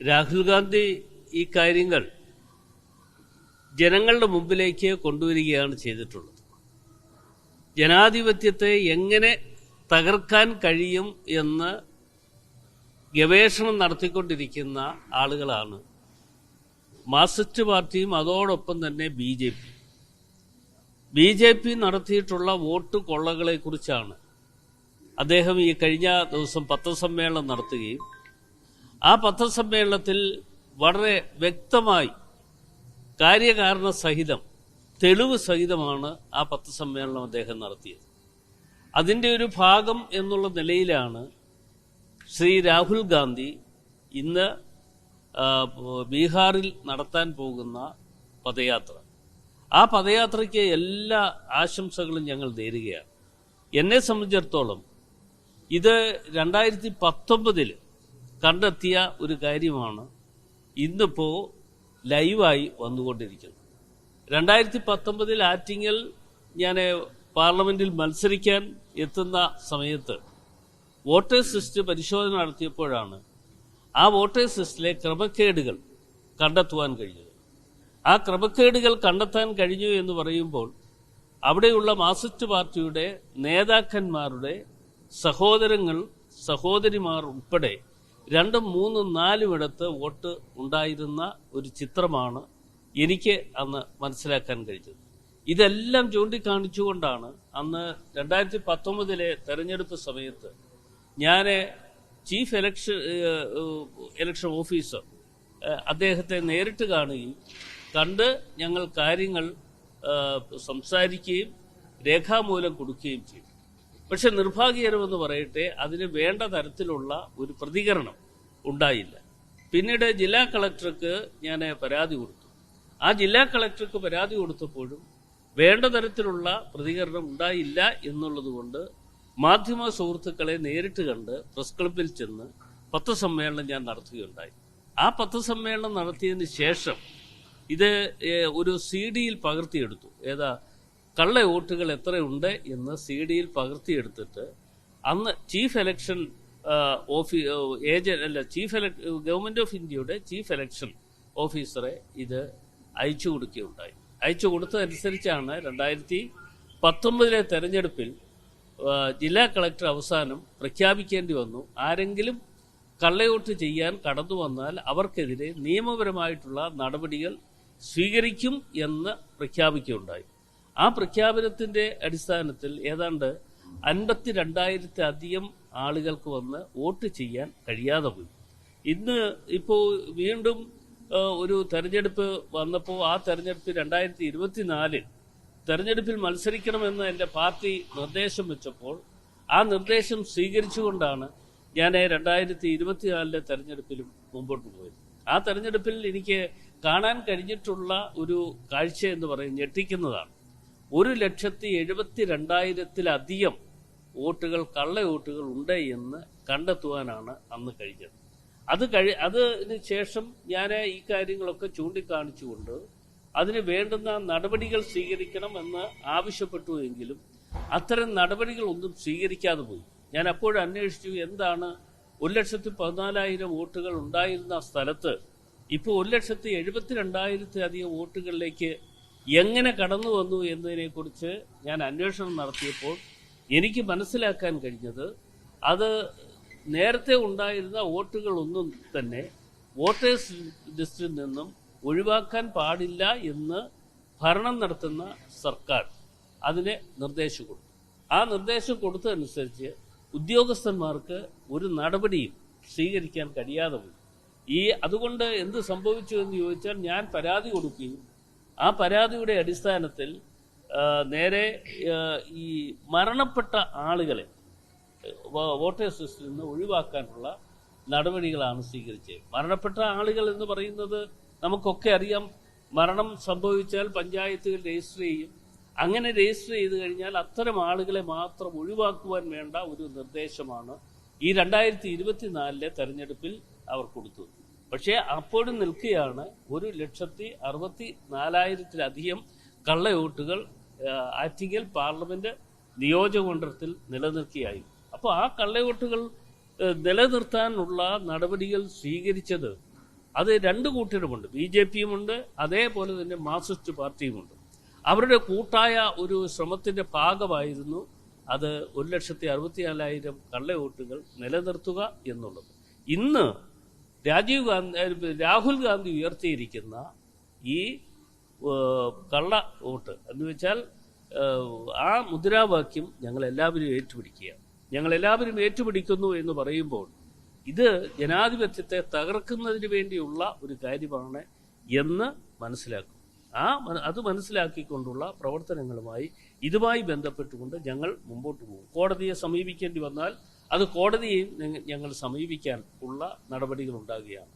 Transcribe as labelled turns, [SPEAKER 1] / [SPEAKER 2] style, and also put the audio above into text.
[SPEAKER 1] രാഹുൽ ഗാന്ധി ഈ കാര്യങ്ങൾ ജനങ്ങളുടെ മുമ്പിലേക്ക് കൊണ്ടുവരികയാണ് ചെയ്തിട്ടുള്ളത്. ജനാധിപത്യത്തെ എങ്ങനെ തകർക്കാൻ കഴിയും എന്ന് ഗവേഷണം നടത്തിക്കൊണ്ടിരിക്കുന്ന ആളുകളാണ് മാർക്സിസ്റ്റ് പാർട്ടിയും അതോടൊപ്പം തന്നെ B J P. B J P നടത്തിയിട്ടുള്ള വോട്ട് കൊള്ളകളെക്കുറിച്ചാണ് അദ്ദേഹം ഈ കഴിഞ്ഞ ദിവസം പത്രസമ്മേളനം നടത്തുകയും ആ പത്രസമ്മേളനത്തിൽ വളരെ വ്യക്തമായി കാര്യകാരണ സഹിതം തെളിവ് സഹിതമാണ് ആ പത്രസമ്മേളനം അദ്ദേഹം നടത്തിയത്. അതിന്റെ ഒരു ഭാഗം എന്നുള്ള നിലയിലാണ് ശ്രീ രാഹുൽ ഗാന്ധി ഇന്ന് ബീഹാറിൽ നടത്താൻ പോകുന്ന പദയാത്ര. ആ പദയാത്രയ്ക്ക് എല്ലാ ആശംസകളും ഞങ്ങൾ നേരുകയാണ്. എന്നെ സംബന്ധിച്ചിടത്തോളം ഇത് രണ്ടായിരത്തി പത്തൊമ്പതിൽ കണ്ടെത്തിയ ഒരു കാര്യമാണ് ഇന്നിപ്പോൾ ലൈവായി വന്നുകൊണ്ടിരിക്കുന്നത്. രണ്ടായിരത്തി പത്തൊമ്പതിൽ ആറ്റിങ്ങൽ ഞാൻ പാർലമെന്റിൽ മത്സരിക്കാൻ എത്തുന്ന സമയത്ത് വോട്ടേഴ്സ് ലിസ്റ്റ് പരിശോധന നടത്തിയപ്പോഴാണ് ആ വോട്ടേഴ്സ് ലിസ്റ്റിലെ ക്രമക്കേടുകൾ കണ്ടെത്തുവാൻ കഴിഞ്ഞത്. ആ ക്രമക്കേടുകൾ കണ്ടെത്താൻ കഴിഞ്ഞു എന്ന് പറയുമ്പോൾ അവിടെയുള്ള മാസിസ്റ്റ് പാർട്ടിയുടെ നേതാക്കന്മാരുടെ സഹോദരങ്ങൾ സഹോദരിമാർ ഉൾപ്പെടെ രണ്ടും മൂന്നും നാലും ഇടത്ത് വോട്ട് ഉണ്ടായിരുന്ന ഒരു ചിത്രമാണ് എനിക്ക് അന്ന് മനസ്സിലാക്കാൻ കഴിഞ്ഞത്. ഇതെല്ലാം ചൂണ്ടിക്കാണിച്ചുകൊണ്ടാണ് അന്ന് രണ്ടായിരത്തി പത്തൊമ്പതിലെ തെരഞ്ഞെടുപ്പ് സമയത്ത് ഞാൻ ചീഫ് ഇലക്ഷൻ ഇലക്ഷൻ ഓഫീസർ അദ്ദേഹത്തെ നേരിട്ട് കാണുകയും കണ്ട് ഞങ്ങൾ കാര്യങ്ങൾ സംസാരിക്കുകയും രേഖാമൂലം കൊടുക്കുകയും ചെയ്തു. പക്ഷെ നിർഭാഗ്യകരമെന്ന് പറയട്ടെ അതിന് വേണ്ട തരത്തിലുള്ള ഒരു പ്രതികരണം ഉണ്ടായില്ല. പിന്നീട് ജില്ലാ കളക്ടർക്ക് ഞാൻ പരാതി കൊടുത്തു. ആ ജില്ലാ കളക്ടർക്ക് പരാതി കൊടുത്തപ്പോഴും വേണ്ട തരത്തിലുള്ള പ്രതികരണം ഉണ്ടായില്ല എന്നുള്ളതുകൊണ്ട് മാധ്യമ സുഹൃത്തുക്കളെ നേരിട്ട് കണ്ട് പ്രസ് ക്ലബിൽ ചെന്ന് പത്രസമ്മേളനം ഞാൻ നടത്തുകയുണ്ടായി. ആ പത്രസമ്മേളനം നടത്തിയതിന് ശേഷം ഇത് ഒരു സി ഡിയിൽ പകർത്തിയെടുത്തു. ഏതാ കള്ള വോട്ടുകൾ എത്രയുണ്ട് എന്ന് സി ഡിയിൽ പകർത്തിയെടുത്തിട്ട് അന്ന് ചീഫ് എലക്ഷൻ ഓഫീ ഏജന്റ് അല്ല ചീഫ് എലക് ഗവൺമെന്റ് ഓഫ് ഇന്ത്യയുടെ ചീഫ് എലക്ഷൻ ഓഫീസറെ ഇത് അയച്ചു കൊടുക്കുകയുണ്ടായി. അയച്ചു കൊടുത്തതനുസരിച്ചാണ് രണ്ടായിരത്തി പത്തൊമ്പതിലെ തെരഞ്ഞെടുപ്പിൽ ജില്ലാ കളക്ടർ അവസാനം പ്രഖ്യാപിക്കേണ്ടി വന്നു. ആരെങ്കിലും കള്ളയോട്ട് ചെയ്യാൻ കടന്നു വന്നാൽ അവർക്കെതിരെ നിയമപരമായിട്ടുള്ള നടപടികൾ സ്വീകരിക്കും എന്ന് പ്രഖ്യാപിക്കുകയുണ്ടായി. ആ പ്രഖ്യാപനത്തിന്റെ അടിസ്ഥാനത്തിൽ ഏതാണ്ട് അൻപത്തി അധികം ആളുകൾക്ക് വന്ന് വോട്ട് ചെയ്യാൻ കഴിയാതെ പോയി. ഇന്ന് ഇപ്പോൾ വീണ്ടും ഒരു തെരഞ്ഞെടുപ്പ് വന്നപ്പോൾ ആ തെരഞ്ഞെടുപ്പ് രണ്ടായിരത്തി ഇരുപത്തിനാലിൽ തെരഞ്ഞെടുപ്പിൽ മത്സരിക്കണമെന്ന് എന്റെ പാർട്ടി നിർദ്ദേശം വെച്ചപ്പോൾ ആ നിർദ്ദേശം സ്വീകരിച്ചുകൊണ്ടാണ് ഞാൻ രണ്ടായിരത്തി ഇരുപത്തിനാലിലെ തെരഞ്ഞെടുപ്പിലും മുമ്പോട്ട് പോയത്. ആ തെരഞ്ഞെടുപ്പിൽ എനിക്ക് കാണാൻ കഴിഞ്ഞിട്ടുള്ള ഒരു കാഴ്ച എന്ന് പറയുന്നത് ഞെട്ടിക്കുന്നതാണ്. ഒരു ലക്ഷത്തി എഴുപത്തി രണ്ടായിരത്തിലധികം വോട്ടുകൾ കള്ള വോട്ടുകൾ ഉണ്ട് എന്ന് കണ്ടെത്തുവാനാണ് അന്ന് കഴിഞ്ഞത്. അത് കഴി അതിന് ശേഷം ഞാൻ ഈ കാര്യങ്ങളൊക്കെ ചൂണ്ടിക്കാണിച്ചുകൊണ്ട് അതിന് വേണ്ടുന്ന നടപടികൾ സ്വീകരിക്കണം എന്ന് ആവശ്യപ്പെട്ടു എങ്കിലും അത്തരം നടപടികളൊന്നും സ്വീകരിക്കാതെ പോയി. ഞാൻ അപ്പോഴും അന്വേഷിച്ചു എന്താണ് ഒരു ലക്ഷത്തി പതിനാലായിരം വോട്ടുകൾ ഉണ്ടായിരുന്ന സ്ഥലത്ത് ഇപ്പോൾ ഒരു ലക്ഷത്തി എഴുപത്തി രണ്ടായിരത്തിലധികം വോട്ടുകളിലേക്ക് എങ്ങനെ കടന്നു വന്നു എന്നതിനെക്കുറിച്ച് ഞാൻ അന്വേഷണം നടത്തിയപ്പോൾ എനിക്ക് മനസ്സിലാക്കാൻ കഴിഞ്ഞത് അത് നേരത്തെ ഉണ്ടായിരുന്ന വോട്ടുകളൊന്നും തന്നെ വോട്ടേഴ്സ് ലിസ്റ്റിൽ നിന്നും ഒഴിവാക്കാൻ പാടില്ല എന്ന് ഭരണം നടത്തുന്ന സർക്കാർ അതിനെ നിർദ്ദേശം കൊടുത്തു. ആ നിർദ്ദേശം കൊടുത്തതനുസരിച്ച് ഉദ്യോഗസ്ഥന്മാർക്ക് ഒരു നടപടിയും സ്വീകരിക്കാൻ കഴിയാതെ പോയി. ഈ അതുകൊണ്ട് എന്ത് സംഭവിച്ചു എന്ന് ചോദിച്ചാൽ ഞാൻ പരാതി കൊടുക്കുകയും ആ പരാതിയുടെ അടിസ്ഥാനത്തിൽ നേരെ ഈ മരണപ്പെട്ട ആളുകളെ വോട്ടേഴ്സ് ലിസ്റ്റിൽ നിന്ന് ഒഴിവാക്കാനുള്ള നടപടികളാണ് സ്വീകരിച്ചത്. മരണപ്പെട്ട ആളുകൾ എന്ന് പറയുന്നത് നമുക്കൊക്കെ അറിയാം മരണം സംഭവിച്ചാൽ പഞ്ചായത്തുകൾ രജിസ്റ്റർ ചെയ്യും. അങ്ങനെ രജിസ്റ്റർ ചെയ്ത് കഴിഞ്ഞാൽ അത്തരം ആളുകളെ മാത്രം ഒഴിവാക്കുവാൻ വേണ്ട ഒരു നിർദ്ദേശമാണ് ഈ രണ്ടായിരത്തി ഇരുപത്തിനാലിലെ തെരഞ്ഞെടുപ്പിൽ അവർ കൊടുത്തത് പക്ഷേ അപ്പോഴും നിൽക്കുകയാണ് ഒരു ലക്ഷത്തി അറുപത്തി നാലായിരത്തിലധികം കള്ളവോട്ടുകൾ ആറ്റിങ്ങൽ പാർലമെന്റ് നിയോജകമണ്ഡലത്തിൽ നിലനിൽക്കുകയായി. അപ്പോൾ ആ കള്ളവോട്ടുകൾ നിലനിർത്താനുള്ള നടപടികൾ സ്വീകരിച്ചത് അത് രണ്ട് കൂട്ടരുമുണ്ട്. ബി ജെ പിയുമുണ്ട് അതേപോലെ തന്നെ മാർക്സിസ്റ്റ് പാർട്ടിയുമുണ്ട്. അവരുടെ കൂട്ടായ ഒരു ശ്രമത്തിന്റെ ഭാഗമായിരുന്നു അത് ഒരു ലക്ഷത്തി അറുപത്തിനാലായിരം കള്ളവോട്ടുകൾ നിലനിർത്തുക എന്നുള്ളത്. ഇന്ന് രാജീവ് ഗാന്ധി രാഹുൽ ഗാന്ധി ഉയർത്തിയിരിക്കുന്ന ഈ കള്ള വോട്ട് എന്ന് വെച്ചാൽ ആ മുദ്രാവാക്യം ഞങ്ങളെല്ലാവരും ഞങ്ങൾ എല്ലാവരും ഏറ്റുപിടിക്കുന്നു എന്ന് പറയുമ്പോൾ ഇത് ജനാധിപത്യത്തെ തകർക്കുന്നതിന് വേണ്ടിയുള്ള ഒരു കാര്യമാണ് എന്ന് മനസ്സിലാക്കും. ആ അത് മനസ്സിലാക്കിക്കൊണ്ടുള്ള പ്രവർത്തനങ്ങളുമായി ഇതുമായി ബന്ധപ്പെട്ടുകൊണ്ട് ഞങ്ങൾ മുമ്പോട്ട് പോകും. കോടതിയെ സമീപിക്കേണ്ടി വന്നാൽ അത് കോടതിയെയും ഞങ്ങൾ സമീപിക്കാൻ ഉള്ള നടപടികൾ ഉണ്ടാകുകയാണ്.